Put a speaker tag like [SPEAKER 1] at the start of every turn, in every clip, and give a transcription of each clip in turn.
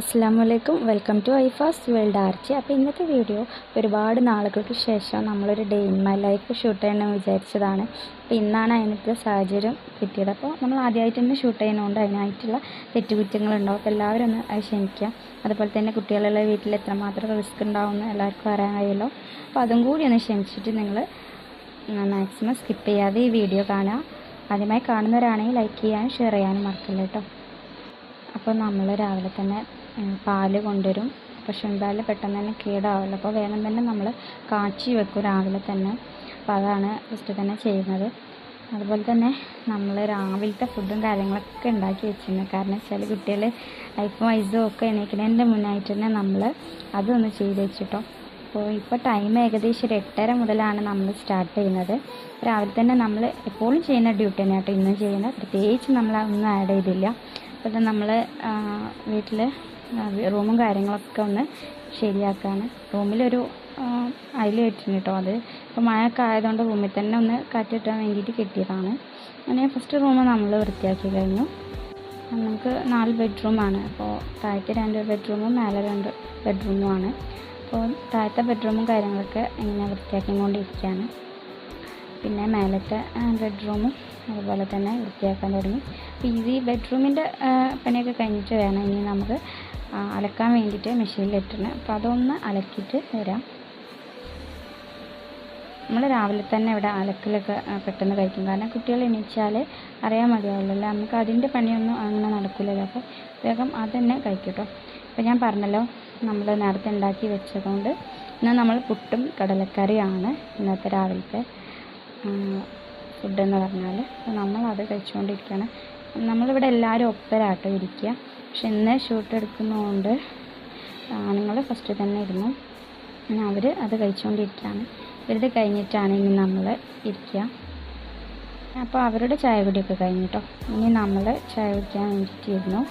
[SPEAKER 1] അസ്സാം വലൈക്കും welcome to ഐഫാസ് വേൾഡ് ആർച്ചി അപ്പോൾ ഇന്നത്തെ വീഡിയോ ഒരുപാട് നാളുകൾക്ക് ശേഷം നമ്മളൊരു day in my life shoot ചെയ്യണമെന്ന് വിചാരിച്ചതാണ്. അപ്പോൾ ഇന്നാണ് അതിനത്തെ സാഹചര്യം കിട്ടിയത്. അപ്പോൾ നമ്മൾ ആദ്യമായിട്ട് തന്നെ ഷൂട്ട് ചെയ്യുന്നതുകൊണ്ട് അതിനായിട്ടുള്ള തെറ്റുകുറ്റങ്ങളുണ്ടാവും. അപ്പോൾ എല്ലാവരും ഒന്ന് അത് ക്ഷമിക്കുക. അതുപോലെ തന്നെ കുട്ടികളുള്ള വീട്ടിൽ എത്രമാത്രം റിസ്ക് ഉണ്ടാവുമെന്ന് എല്ലാവർക്കും അറിയാൻ അപ്പോൾ അതും കൂടി ഒന്ന് ക്ഷമിച്ചിട്ട് നിങ്ങൾ മാക്സിമം സ്കിപ്പ് ചെയ്യാതെ ഈ വീഡിയോ കാണുക. ആദ്യമായി കാണുന്നവരാണെങ്കിൽ ലൈക്ക് ചെയ്യാനും ഷെയർ ചെയ്യാനും മറക്കില്ല കേട്ടോ അപ്പോൾ നമ്മൾ രാവിലെ തന്നെ പാൽ കൊണ്ടുവരും. പശുവിൻ പാൽ പെട്ടെന്ന് തന്നെ കേടാവില്ല അപ്പോൾ വേഗം തന്നെ നമ്മൾ കാച്ചി വെക്കും രാവിലെ തന്നെ. അപ്പോൾ അതാണ് ഫസ്റ്റ് തന്നെ ചെയ്യുന്നത്. അതുപോലെ തന്നെ നമ്മൾ രാവിലത്തെ ഫുഡും കാര്യങ്ങളൊക്കെ ഉണ്ടാക്കി വെച്ചിരുന്നു. കാരണം വെച്ചാൽ കുട്ടികൾ ലൈഫും വൈസും ഒക്കെ എണീക്കുന്നതിന്റെ മുന്നായിട്ട് തന്നെ നമ്മൾ അതൊന്ന് ചെയ്ത് വെച്ചിട്ടോ. അപ്പോൾ ഇപ്പോൾ ടൈം ഏകദേശം ഒരു എട്ടര മുതലാണ് നമ്മൾ സ്റ്റാർട്ട് ചെയ്യുന്നത്. രാവിലെ തന്നെ നമ്മൾ എപ്പോഴും ചെയ്യുന്ന ഡ്യൂട്ടി തന്നെ കേട്ടോ. ഇന്നും ചെയ്യുന്നത് പ്രത്യേകിച്ച് നമ്മൾ ഒന്നും ആഡ് ചെയ്തില്ല. അപ്പോൾ നമ്മൾ വീട്ടിൽ റൂമും കാര്യങ്ങളൊക്കെ ഒന്ന് ശരിയാക്കാണ്. റൂമിലൊരു അതിൽ കെട്ടിന് കേട്ടോ അത്. ഇപ്പോൾ മഴയൊക്കെ ആയതുകൊണ്ട് റൂമിൽ തന്നെ ഒന്ന് കാറ്റിട്ടാൻ വേണ്ടിയിട്ട് കെട്ടിയതാണ്. അങ്ങനെ ഫസ്റ്റ് റൂം നമ്മൾ വൃത്തിയാക്കി കഴിഞ്ഞു. നമുക്ക് നാല് ബെഡ്റൂമാണ് അപ്പോൾ താഴത്തെ രണ്ട് ബെഡ്റൂമും മേലെ രണ്ട് ബെഡ്റൂമുമാണ് അപ്പോൾ താഴത്തെ ബെഡ്റൂമും കാര്യങ്ങളൊക്കെ ഇങ്ങനെ വൃത്തിയാക്കിക്കൊണ്ടിരിക്കുകയാണ്. പിന്നെ മേലത്തെ ബെഡ്റൂമും അതുപോലെ തന്നെ വൃത്തിയാക്കാൻ തുടങ്ങി. അപ്പോൾ ഈ ബെഡ്റൂമിന്റെ പണിയൊക്കെ കഴിഞ്ഞിട്ട് വേണം ഇനി നമുക്ക് അലക്കാൻ വേണ്ടിയിട്ട് മെഷീനിലിട്ടിട്ടുണ്ട് അപ്പോൾ അതൊന്ന് അലക്കിയിട്ട് വരാം. നമ്മൾ രാവിലെ തന്നെ ഇവിടെ അലക്കലൊക്കെ പെട്ടെന്ന് കഴിക്കും. കാരണം കുട്ടികൾ എണീച്ചാൽ അറിയാൻ മതിയാവില്ലല്ലോ നമുക്ക് അതിന്റെ പണിയൊന്നും അങ്ങനെ നടക്കില്ലല്ലോ അപ്പോൾ വേഗം അത് തന്നെ കഴിക്കും കേട്ടോ അപ്പോൾ ഞാൻ പറഞ്ഞല്ലോ നമ്മൾ നേരത്തെ ഉണ്ടാക്കി വെച്ചതുകൊണ്ട് ഇന്ന് നമ്മൾ പുട്ടും കടലക്കറിയാണ് ഇന്നത്തെ രാവിലത്തെ ഫുഡ് എന്ന് പറഞ്ഞാൽ അപ്പോൾ നമ്മളത് കഴിച്ചുകൊണ്ടിരിക്കുകയാണ് നമ്മളിവിടെ എല്ലാവരും ഒപ്പരാട്ടോ ഇരിക്കുക പക്ഷെ ഇന്ന് ഷൂട്ട് എടുക്കുന്നതുകൊണ്ട് ആണുങ്ങൾ ഫസ്റ്റ് തന്നെ ഇരുന്നു. പിന്നെ അവർ അത് കഴിച്ചുകൊണ്ടിരിക്കുകയാണ് ഇത് കഴിഞ്ഞിട്ടാണ് ഇനി നമ്മൾ ഇരിക്കുക അപ്പോൾ അവരുടെ ചായ കുടിയൊക്കെ കഴിഞ്ഞിട്ടോ? ഇനി നമ്മൾ ചായ കുടിക്കാൻ വേണ്ടിയിട്ടിരുന്നു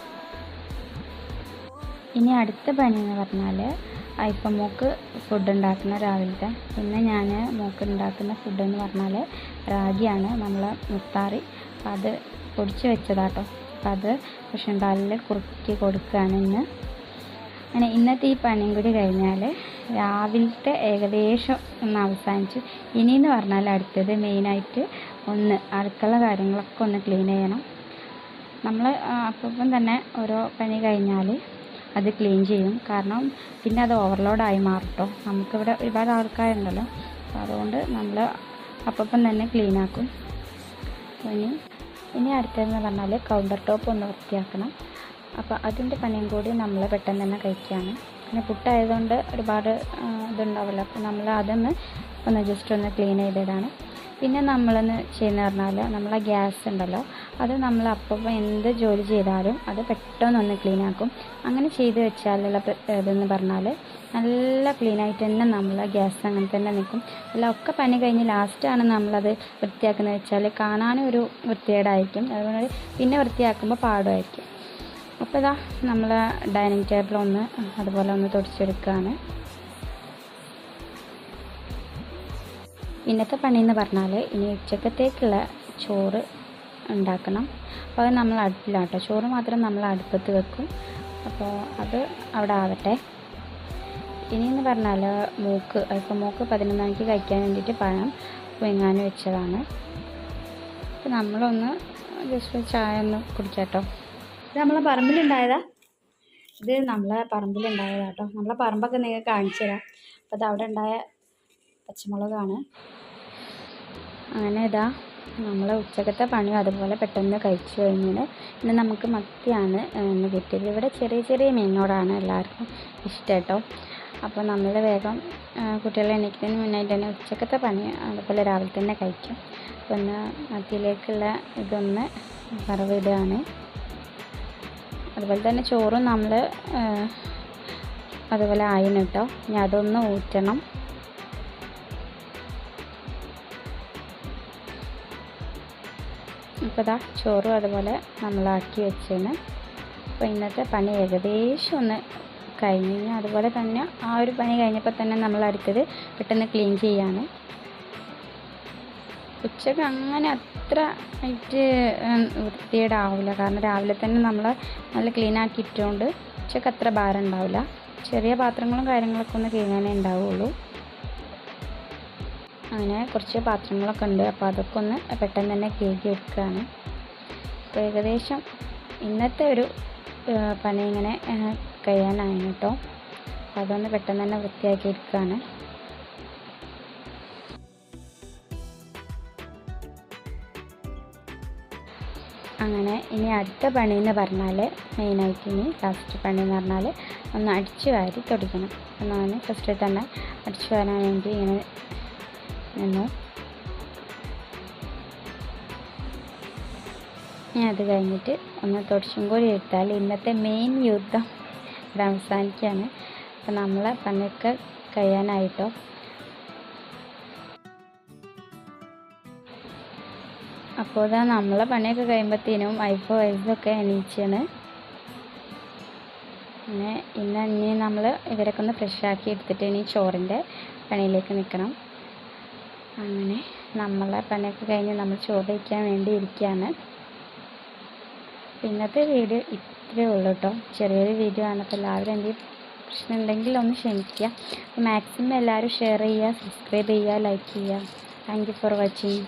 [SPEAKER 1] ഇനി അടുത്ത പണി എന്ന് പറഞ്ഞാൽ ഇപ്പം മോക്ക് ഫുഡ് ഉണ്ടാക്കുന്ന രാവിലത്തെ. പിന്നെ ഞാൻ മോക്ക് ഉണ്ടാക്കുന്ന ഫുഡ് എന്ന് പറഞ്ഞാൽ റാഗിയാണ് നമ്മൾ മുത്താറി. അപ്പോൾ അത് പൊടിച്ച് വെച്ചതാട്ടോ. അപ്പം അത് പക്ഷേ പാലിൽ കുറുക്കി കൊടുക്കുകയാണ് ഇന്ന്. അങ്ങനെ ഇന്നത്തെ ഈ പണിയും കൂടി കഴിഞ്ഞാൽ രാവിലത്തെ ഏകദേശം ഒന്ന് അവസാനിച്ചു ഇനിയെന്ന് പറഞ്ഞാൽ അടുത്തത് മെയിനായിട്ട് ഒന്ന് അടുക്കള കാര്യങ്ങളൊക്കെ ഒന്ന് ക്ലീൻ ചെയ്യണം. നമ്മൾ അപ്പം തന്നെ ഓരോ പണി കഴിഞ്ഞാൽ അത് ക്ലീൻ ചെയ്യും. കാരണം പിന്നെ അത് ഓവർലോഡായി മാറും നമുക്കിവിടെ ഒരുപാട് ആൾക്കാരുണ്ടല്ലോ. അപ്പോൾ അതുകൊണ്ട് നമ്മൾ അപ്പം തന്നെ ക്ലീൻ ആക്കും. ഇനി ഇനി അടുത്തതെന്ന് പറഞ്ഞാൽ കൗണ്ടർ ടോപ്പ് ഒന്ന് വൃത്തിയാക്കണം. അപ്പോൾ അതിന്റെ പണിയും കൂടി നമ്മൾ പെട്ടെന്ന് തന്നെ കഴിക്കുകയാണ് പിന്നെ പുട്ടായതുകൊണ്ട് ഒരുപാട് ഇതുണ്ടാവില്ല അപ്പോൾ നമ്മൾ അതൊന്ന് ഒന്ന് ജസ്റ്റ് ഒന്ന് ക്ലീൻ ചെയ്തതാണ് പിന്നെ നമ്മളൊന്ന് ചെയ്യുന്ന പറഞ്ഞാൽ നമ്മളെ ഗ്യാസ് ഉണ്ടല്ലോ അത് നമ്മൾ അപ്പം എന്ത് ജോലി ചെയ്താലും അത് പെട്ടെന്നൊന്ന് ക്ലീൻ ആക്കും. അങ്ങനെ ചെയ്ത് വെച്ചാലുള്ള ഇതെന്ന് പറഞ്ഞാൽ നല്ല ക്ലീൻ ആയിട്ട് തന്നെ നമ്മൾ ഗ്യാസ് അങ്ങനെ തന്നെ നിൽക്കും അല്ല ഒക്കെ പനി കഴിഞ്ഞ് ലാസ്റ്റാണ് നമ്മളത് വൃത്തിയാക്കുന്നത് വെച്ചാൽ കാണാനും ഒരു വൃത്തികേടായിരിക്കും. അതുകൊണ്ട് പിന്നെ വൃത്തിയാക്കുമ്പോൾ പാടുമായിരിക്കും. അപ്പോൾ ഇതാ നമ്മൾ ഡൈനിങ് ടേബിളൊന്ന് അതുപോലെ ഒന്ന് തുടച്ചെടുക്കുകയാണ് ഇന്നത്തെ പണി എന്ന് പറഞ്ഞാൽ ഇനി ഉച്ചക്കത്തേക്കുള്ള ചോറ് ഉണ്ടാക്കണം. അപ്പോൾ അത് നമ്മൾ അടുപ്പിലാട്ടോ. ചോറ് മാത്രം നമ്മൾ അടുപ്പത്ത് വെക്കും. അപ്പോൾ അത് അവിടെ ആവട്ടെ. ഇനിയെന്ന് പറഞ്ഞാൽ മൂക്ക് ഇപ്പം മൂക്ക് പതിനൊന്നാക്കി കഴിക്കാൻ വേണ്ടിയിട്ട് പഴം പുഴുങ്ങാൻ വെച്ചതാണ്. അപ്പം നമ്മളൊന്ന് ജസ്റ്റ് ചായ ഒന്ന് കുടിക്കാട്ടോ. ഇത് നമ്മളെ പറമ്പിലുണ്ടായതാ. ഇത് നമ്മളെ പറമ്പിലുണ്ടായതാ കേട്ടോ നമ്മളെ പറമ്പൊക്കെ നിങ്ങൾക്ക് കാണിച്ചു തരാം. അപ്പം അത് അവിടെ ഉണ്ടായ പച്ചമുളകാണ്. അങ്ങനെ ഇതാ നമ്മൾ ഉച്ചക്കത്തെ പണി അതുപോലെ പെട്ടെന്ന് കഴിച്ചു കഴിഞ്ഞാൽ ഇന്ന് നമുക്ക് മത്തിയാണ് കിട്ടിയത്. ഇവിടെ ചെറിയ ചെറിയ മീനോടാണ് എല്ലാവർക്കും ഇഷ്ടം കേട്ടോ. അപ്പോൾ നമ്മൾ വേഗം കുട്ടികളെ എണീക്കുന്നതിന് മുന്നായിട്ട് തന്നെ ഉച്ചക്കത്തെ പണി അതുപോലെ രാവിലെ തന്നെ കഴിക്കും. അപ്പോൾ ഒന്ന് മത്തിയിലേക്കുള്ള ഇതൊന്ന് വറവിടുകയാണ്. അതുപോലെ തന്നെ ചോറും നമ്മൾ അതുപോലെ ആയിന് കേട്ടോ. ഇനി അതൊന്ന് ഊറ്റണം. ഇപ്പോൾ ഇതാ ചോറും അതുപോലെ നമ്മളാക്കി വെച്ചതിന് അപ്പോൾ ഇന്നത്തെ പണി ഏകദേശം ഒന്ന് കഴിഞ്ഞ് കഴിഞ്ഞാൽ അതുപോലെ തന്നെ ആ ഒരു പണി കഴിഞ്ഞപ്പോൾ തന്നെ നമ്മൾ അടുത്തത് പെട്ടെന്ന് ക്ലീൻ ചെയ്യാണ്. ഉച്ചയ്ക്ക് അങ്ങനെ അത്ര ആയിട്ട് വൃത്തിയേടാവില്ല കാരണം രാവിലെ തന്നെ നമ്മൾ നല്ല ക്ലീൻ ആക്കി ഉച്ചയ്ക്ക് അത്ര ഭാരം ഉണ്ടാവില്ല ചെറിയ പാത്രങ്ങളും കാര്യങ്ങളൊക്കെ ഒന്ന് കഴുകാനേ ഉണ്ടാവുള്ളൂ. അങ്ങനെ കുറച്ച് പാത്രങ്ങളൊക്കെ ഉണ്ട്. അപ്പോൾ അതൊക്കെ ഒന്ന് പെട്ടെന്ന് തന്നെ കഴുകി എടുക്കുകയാണ്. ഏകദേശം ഇന്നത്തെ ഒരു പണി ഇങ്ങനെ കഴിയാനായി കേട്ടോ. അതൊന്ന് പെട്ടെന്ന് തന്നെ വൃത്തിയാക്കി എടുക്കുകയാണ് അങ്ങനെ ഇനി അടുത്ത പണി എന്ന് പറഞ്ഞാൽ മെയിനായിട്ട് ഇനി ഫസ്റ്റ് പണി എന്ന് പറഞ്ഞാൽ ഒന്ന് അടിച്ചു വാരി തുടയ്ക്കണം എന്നാണ് ഫസ്റ്റിൽ തന്നെ അടിച്ചു വാരാൻ വേണ്ടി ഇങ്ങനെ നിന്നു. ഇനി അത് കഴിഞ്ഞിട്ട് ഒന്ന് തുടച്ചും കൂടി എടുത്താൽ ഇന്നത്തെ മെയിൻ യുദ്ധം. ഇവിടെ അവസാനിക്കുകയാണ്. അപ്പം നമ്മളെ പണിയൊക്കെ കഴിയാനായിട്ടോ? അപ്പോൾ ഇതാ നമ്മളെ പണിയൊക്കെ കഴിയുമ്പോഴത്തേനും വൈഫ് വൈഫൊക്കെ എണീച്ചാണ്. പിന്നെ ഇന്ന് ഇനി നമ്മൾ ഇവരൊക്കെ ഒന്ന് ഫ്രഷ് ആക്കി എടുത്തിട്ട് ഇനി ചോറിന്റെ പണിയിലേക്ക് നിൽക്കണം. അങ്ങനെ നമ്മളെ പണിയൊക്കെ കഴിഞ്ഞ് നമ്മൾ ചോറ് വയ്ക്കാൻ വേണ്ടി ഇരിക്കുകയാണ്. ഇന്നത്തെ വീഡിയോ ഇത്രയേ ഉള്ളൂ കേട്ടോ ചെറിയൊരു വീഡിയോ ആണ്. അപ്പോൾ എല്ലാവരും എന്തെങ്കിലും പ്രശ്നം ഉണ്ടെങ്കിൽ ഒന്ന് ക്ഷമിക്കുക. മാക്സിമം എല്ലാവരും ഷെയർ ചെയ്യുക സബ്സ്ക്രൈബ് ചെയ്യുക ലൈക്ക് ചെയ്യുക. Thank for watching